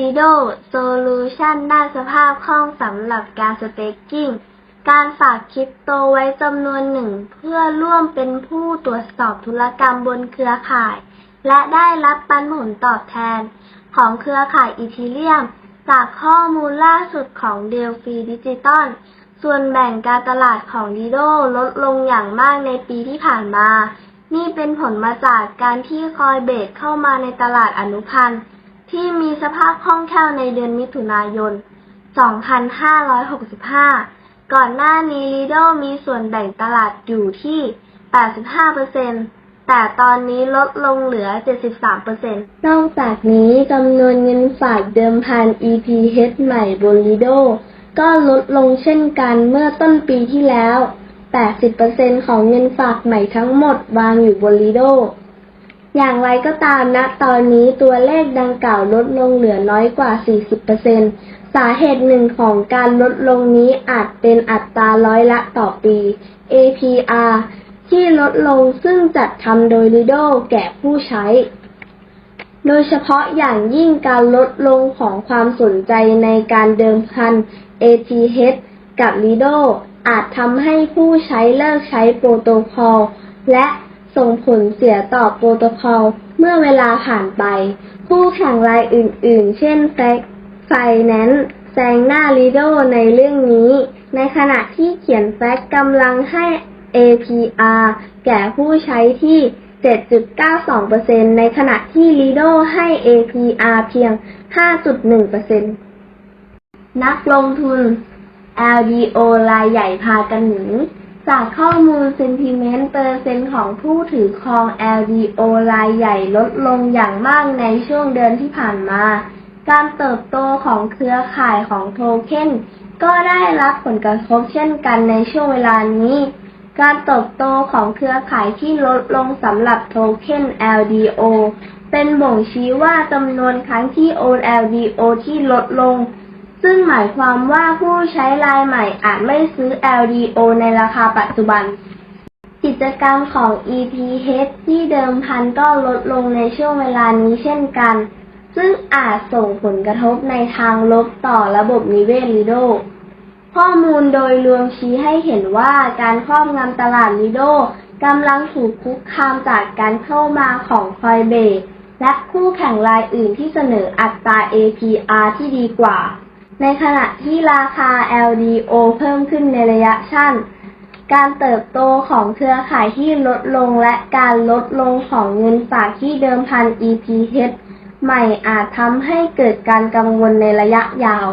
Lido Solution ด้านสภาพคล่องสำหรับการสเต็กกิ้ง การฝากคริปโตไว้จำนวนหนึ่ง เพื่อร่วมเป็นผู้ตรวจสอบธุรกรรมบนเครือข่าย และได้รับปันผลตอบแทน ของเครือข่ายอีทีเรียม จากข้อมูลล่าสุดของเดลฟีดิจิตอลส่วนแบ่งการตลาดของ Lido ลดลงอย่างมากในปีที่ผ่านมา นี่เป็นผลมาจากการที่คอยเบสเข้ามาในตลาดอนุพันธ์ ที่มีสภาพคล่องแคล่วในเดือนมิถุนายน 2565 ก่อนหน้านี้ Lido มีส่วนแบ่งตลาดอยู่ที่ 85%แต่ตอนนี้ลดลงเหลือ 73%นอกจากนี้จำนวนเงินฝากเดิมพัน EPH ใหม่บน Lido ก็ลดลงเช่นกันเมื่อต้นปีที่แล้ว 80%ของเงินฝากใหม่ทั้งหมดวางอยู่บน Lido อย่างไรก็ตามนะตอนนี้ตัวเลขดังกล่าวลดลงเหลือน้อยกว่า 40%สาเหตุหนึ่งของการลดลงนี้อาจเป็นอัตราร้อยละต่อปี APR ที่ลดลงซึ่งจัดทำโดย Lido แก่ผู้ใช้ โดยเฉพาะอย่างยิ่งการลดลงของความสนใจในการเดิมพัน ATH กับ Lido อาจทำให้ผู้ใช้เลิกใช้โปรโตคอล และ ส่งผลเสียต่อโปรโตคอลเมื่อเวลาผ่านไป คู่แข่งรายอื่นๆ เช่น Fact Finance แซงหน้า Lido ในเรื่องนี้ ในขณะที่เขียน Fact กำลังให้ APR แก่ผู้ใช้ที่ 7.92%ในขณะที่ Lido ให้ APR เพียง 5.1%นักลงทุน LDO รายใหญ่พากันหนี จากข้อมูล Sentiment เปอร์เซ็นต์ของผู้ถือครอง LDO รายใหญ่ลดลงอย่างมากในช่วงเดือนที่ผ่านมา การเติบโตของเครือข่ายของโทเค็นก็ได้รับผลกระทบเช่นกันในช่วงเวลานี้ การเติบโตของเครือข่ายที่ลดลงสำหรับโทเค็น LDO เป็นบ่งชี้ว่าจำนวนครั้งที่โอน LDO ที่ลดลง ซึ่งหมายความว่าผู้ใช้รายใหม่อาจไม่ซื้อ LDO ในราคาปัจจุบัน กิจกรรมของ EPH ที่เดิมพันก็ลดลงในช่วงเวลานี้เช่นกัน ซึ่งอาจส่งผลกระทบในทางลบต่อระบบนิเวศ Lido ข้อมูลโดยรวมชี้ให้เห็นว่าการครอบงำตลาด Lido กำลังถูกคุกคามจากการเข้ามาของ Coinbase และคู่แข่งรายอื่นที่เสนออัตรา APR ที่ดีกว่า ในขณะที่ราคา LDO เพิ่มขึ้นในระยะสั้น การเติบโตของเครือข่ายที่ลดลงและการลดลงของเงินฝากที่เดิมพัน EPH ใหม่อาจทำให้เกิดการกังวลในระยะยาว